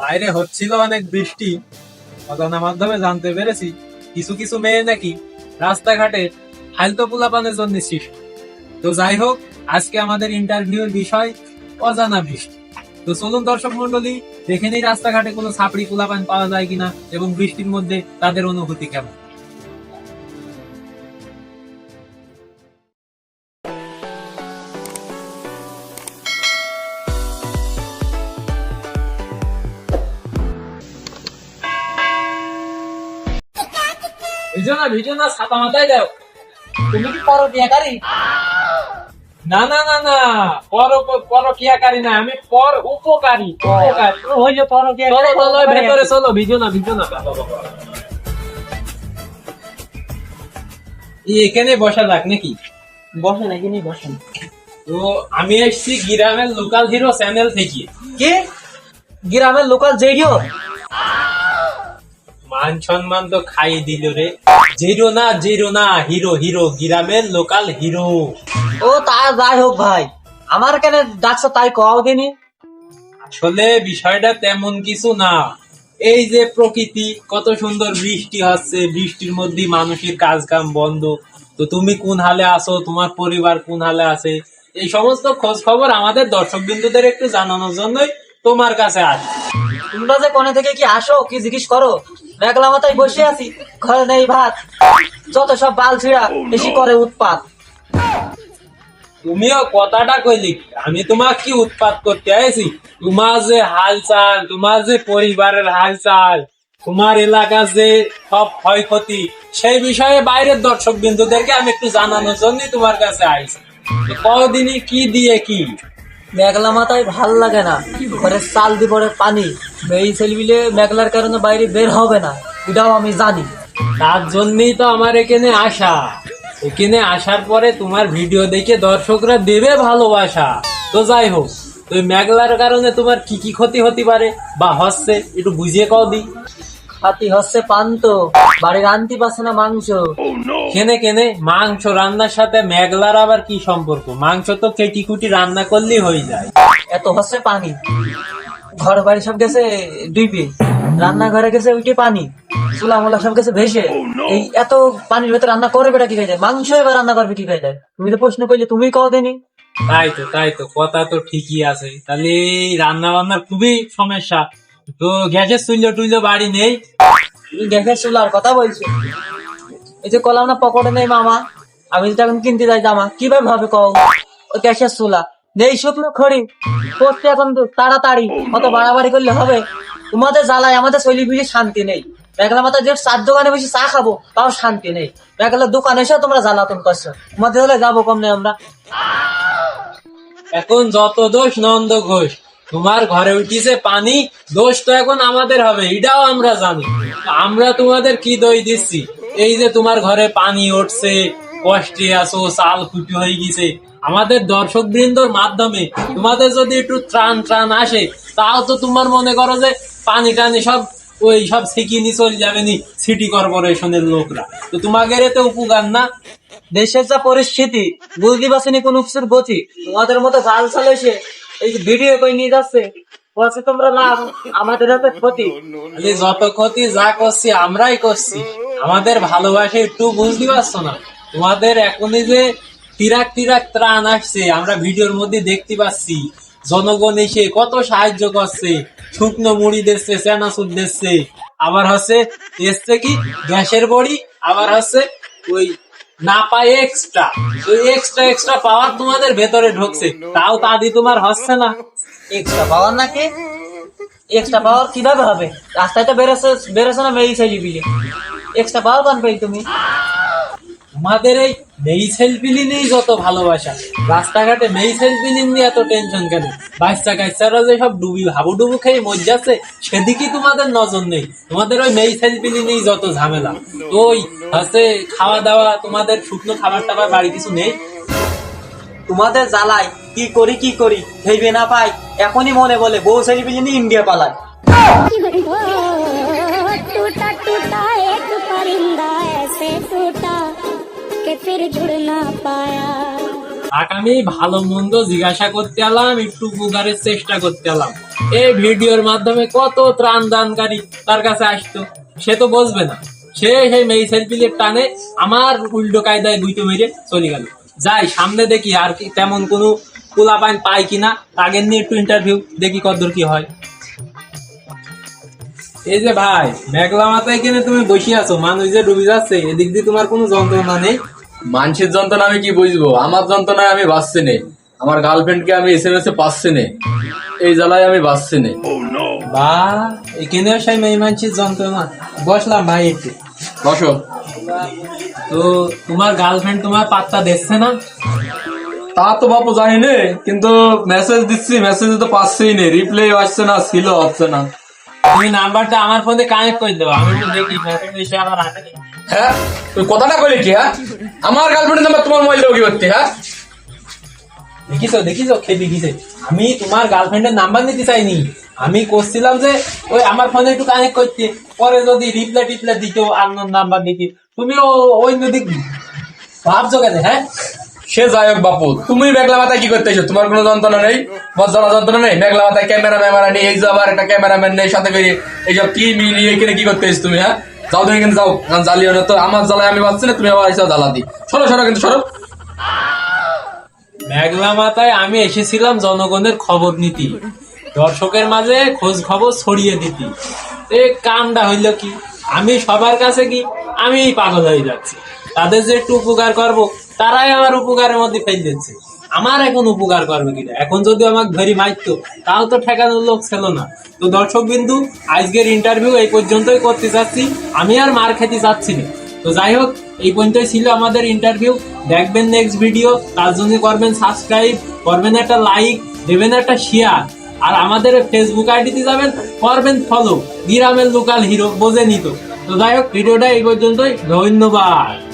বাইরে হচ্ছিল অনেক বৃষ্টি। অজানা মাধ্যমে জানতে পেরেছি কিছু কিছু মেয়ে নাকি রাস্তাঘাটে হালতো পোলাপানের জন্য সৃষ্টি। তো যাই হোক, আজকে আমাদের ইন্টারভিউর বিষয় অজানা বৃষ্টি। তো চলুন দর্শক মন্ডলী দেখে নিই রাস্তাঘাটে কোনো ছাপড়ি পোলাপান পাওয়া যায় কিনা এবং বৃষ্টির মধ্যে তাদের অনুভূতি কেমন। ভিজো না ভিজো না ছাতা মাথায় দাও তুমি কি না না না না পর পর কিয়াকারী না আমি পর উপকারী উপকারী। ওই যে পরকিয়া চলো চলো ভেতরে চলো ভিজো না ভিজো না এখানে বসা যাক নাকি? বসেন এখানে বসেন তো আমি এসছি গ্রামের লোকাল হিরো চ্যানেল থেকে। কে? গ্রামের লোকাল রেডিও মান সম্মান তো খাই দিল রে। জিরো না জিরো না হিরো হিরো গ্রামের লোকাল হিরো। ও তা যাই হোক ভাই। আমার কেন ডাকছো তাই কও দিনি আসলে বিষয়টা তেমন কিছু না। এই যে প্রকৃতি কত সুন্দর বৃষ্টি হচ্ছে বৃষ্টির মধ্যে মানুষের কাজ কাম বন্ধ। তো তুমি কোন হালে আছো? তোমার পরিবার কোন হালে আছে? এই সমস্ত খোঁজ খবর আমাদের দর্শক বিন্দুদের একটু জানানোর জন্যই তোমার কাছে আস তোমরা যে কোনে থেকে কি আসো কি জিজ্ঞেস করো? মেঘলা মাথায় বসে আছি, ঘরে নেই ভাত। যত সব বাল ছিড়া, বেশি করে উৎপাত। তুমিও কথাটা কইলি, আমি তোমার কি উৎপাত করতে আইছি? তোমার যে হালচাল, তোমার যে পরিবারের হালচাল, তোমার এলাকার যে সব ক্ষয়ক্ষতি, সেই বিষয়ে বাইরের দর্শক বিন্দুদেরকে আমি একটু জানানোর জন্যই তোমার কাছে আইছি। কদিনই কি দিয়ে কি? মেঘলা মাথায় ভালো লাগে না। ঘরে চাল দি পরে পানি। এই ছেলেবিলে মেঘলার কারণে বাইরে বের হবে না। এটাও আমি জানি। তার জন্যই তো আমার এখানে আসা। এখানে আসার পরে তোমার ভিডিও দেখে দর্শকরা দেবে ভালোবাসা। তো যাই হোক, তো মেঘলার কারণে তোমার কি কি ক্ষতি হতে পারে বা হচ্ছে, একটু বুঝিয়ে কও দি। হাতি হচ্ছে পান্ত বাড়ির আনতে পারছে না মাংস। কেনে কেনে মাংস রান্নার সাথে মেঘলার আবার কি সম্পর্ক? মাংস তো কেটি কুটি রান্না করলেই হয়ে যায়। এত হচ্ছে পানি। ঘর বাড়ি সব গেছে ডুবে রান্নাঘরে গেছে উঠে পানি। চুলা মোলা সব গেছে ভেসে। এই এত পানির ভেতর রান্না করবে কি খাই যায় মাংস এবার রান্না করবে কি খাই যায় তুমি তো প্রশ্ন করলে তুমি কও দেনি। তাই তো তাই তো কথা তো ঠিকই আছে। তাহলে রান্না বান্নার খুবই সমস্যা। তো গ্যাসের চুল্য টুল্য বাড়ি নেই। গ্যাসের চুলার কথা বলছো? এই যে কলাম না পকেটে নেই মামা। আমি যদি এখন কিনতে যাই জামা। কীভাবে হবে কও? ওই গ্যাসের চুলা নেই শুকনো খড়ি। করতে এখন তাড়াতাড়ি। অত বাড়াবাড়ি করলে হবে? তোমাদের জ্বালায় আমাদের শৈলী ফিলি শান্তি নেই। মেঘলা মাথা যে চার দোকানে বসে চা খাব, তাও শান্তি নেই। মেঘলার দোকানে এসে তোমরা জ্বালাতন করছ। তোমাদের হলে যাব কম নেই আমরা। এখন যত দোষ নন্দ ঘোষ। তোমার ঘরে উঠিছে পানি দোষ তো এখন আমাদের হবে, এটাও আমরা জানি। আমরা তোমাদের কি দই দিচ্ছি? এই যে তোমার ঘরে পানি উঠছে, কষ্টে আছো, চাল খুঁটি হয়ে গেছে। আমাদের দর্শক বৃন্দর মাধ্যমে তোমাদের যদি একটু ত্রাণ ত্রাণ আসে, তাও তো তোমার মনে করো যে পানি টানি সব ওই সব সিকিনি চলে যাবে নি সিটি কর্পোরেশনের লোকরা। তো তোমাদের এতে উপকার না? দেশের যা পরিস্থিতি, বুঝতে পারছি কোন কিছুর গতি, তোমাদের মতো জাল চাল এই ভিডিও করে নিয়ে যাচ্ছে বলছে তোমরা লাভ আমাদের হাতে ক্ষতি। খালি যত ক্ষতি যা করছি আমরাই করছি। আমাদের ভালোবাসা একটু বুঝতে পারছ না? তোমাদের এখনই যে তিরাক তিরাক ত্রাণ আসছে আমরা ভিডিওর মধ্যে দেখতে পাচ্ছি। জনগণ এসে কত সাহায্য করছে শুকনো মুড়ি দিচ্ছে চেনাচুর দিচ্ছে। আবার হচ্ছে এসছে কি? গ্যাসের বড়ি আবার হচ্ছে ওই না পায় এক্সট্রা ওই এক্সট্রা এক্সট্রা পাওয়ার তোমাদের ভেতরে ঢুকছে। তাও তা দিয়ে তোমার হচ্ছে না। এক্সট্রা পাওয়ার নাকি এক্সট্রা পাওয়ার কীভাবে হবে? রাস্তায় তো বেরোছে বেরোছে না মেয়ে চাইলি বিলে। এক্সট্রা পাওয়ার পান পাই তুমি। আমাদের এই মেই সেলফিলি নেই যত ভালোবাসা রাস্তাঘাটে মেই সেলফিলি নিয়ে এত টেনশন কেন বাচ্চা কাচ্চারা যে সব ডুবি হাবু ডুবু খেয়ে মজ্জাচ্ছে সেদিকে তোমাদের নজর নেই তোমাদের ওই মেই সেলফিলি নেই যত ঝামেলা তো ওই হচ্ছে খাওয়া দাওয়া তোমাদের শুকনো খাবার টাবার বাড়ি কিছু নেই তোমাদের জ্বালাই কি করি কি করি ভেবে না পাই এখনই মনে বলে বউ ছেলে বিলে নিয়ে ইন্ডিয়া পালায় टूटा टूटा एक परिंदा ऐसे टूटा कि फिर जुड़ ना पाया আগামী ভালো মন্দ জিজ্ঞাসা করতে এলাম একটু উপকারের চেষ্টা করতে এলাম এই ভিডিওর মাধ্যমে কত ত্রাণ দানকারী তার কাছে আসতো সে তো বুঝবে না সে সেই মেয়ে সেলফিলের টানে আমার উল্টো কায়দায় দুইটো মেরে চলে গেল যাই সামনে দেখি আর কি তেমন কোনো পোলা পাইন পাই কিনা আগের নিয়ে একটু ইন্টারভিউ দেখি কতদূর কি হয় এই যে ভাই মেঘলা মাথায় কিনে তুমি বসে আছো মানুষ যে ডুবে যাচ্ছে এদিক দিয়ে তোমার কোনো যন্ত্রণা নেই মানুষের যন্ত্রণা আমি কি বুঝব? আমার যন্ত্রণায় আমি বাঁচছি নে। আমার গার্লফ্রেন্ডকে আমি এস এম এস এ পাচ্ছি নে। এই জ্বালায় আমি বাঁচছি নে। বা এখানেও সেই মেয়ে মানুষের যন্ত্রণা। বসলাম ভাই একটু। বসো। তো তোমার গার্লফ্রেন্ড তোমার পাত্তা দিচ্ছে না? তা তো বাপু জানি নে কিন্তু মেসেজ দিচ্ছি মেসেজ তো পাচ্ছি নে। রিপ্লাই আসছে না ছিল হচ্ছে না। তুমি নাম্বারটা আমার ফোনে কানেক্ট করে দেবো। আমি দেখি মেসেজ। হ্যাঁ? তুই কথাটা কইলি কি হ্যাঁ? আমার গার্লফ্রেন্ডের নাম্বার তোমার মোবাইল দেবো কি করতে হ্যাঁ? দেখিছো দেখিছো খেয়ে দেখিছে। আমি তোমার গার্লফ্রেন্ডের নাম্বার নিতে চাইনি। আমি করছিলাম যে ওই আমার ফোনে একটু কানেক্ট করতে। পরে যদি রিপ্লাই টিপ্লাই দিত আননোন নাম্বার দিতে তুমি ওই নদী ভাবছ কেন হ্যাঁ? সে যাই হোক বাপু তুমি মেঘলা মাথায় কি করতে এসো? তোমার কোনো যন্ত্রণা নেই? বজ্জালা যন্ত্রণা নেই? মেঘলা মাথায় ক্যামেরা ম্যামেরা নেই এই যে আবার একটা ক্যামেরাম্যান নেই সাথে করে এইসব কি মিলিয়ে এখানে কি করতে তুমি হ্যাঁ? যাও তুমি কিন্তু যাও জ্বালিও না তো। আমার জ্বালায় আমি পাচ্ছি না, তুমি আবার এসে জ্বালা দি। সরো সরো কিন্তু, সরো। মেঘলা মাথায় আমি এসেছিলাম জনগণের খবর নিতে। দর্শকের মাঝে খোঁজ খবর ছড়িয়ে দিতি। এ কামটা হইল কি? আমি সবার কাছে কি? আমি পাগল হয়ে যাচ্ছি। তাদের যে একটু উপকার করব, তারাই আমার উপকারের মধ্যে ফেল দিচ্ছে। আমার এখন উপকার করবে কিনা? এখন যদি আমাকে ধরি মারতো তাও তো ঠেকানোর লোক ছিল না। তো দর্শক বিন্দু, আজকের ইন্টারভিউ এই পর্যন্তই করতে চাচ্ছি। আমি আর মার খেতে চাচ্ছি না। তো যাই হোক, এই পর্যন্তই ছিল আমাদের ইন্টারভিউ দেখবেন নেক্সট ভিডিও তার জন্য করবেন সাবস্ক্রাইব করবেন একটা লাইক দেবেন একটা শেয়ার আর আমাদের ফেসবুক আইডিতে যাবেন, করবেন ফলো গ্রামের লোকাল হিরো বোঝে নিত। তো যাই হোক ভিডিওটা এই পর্যন্তই। ধন্যবাদ।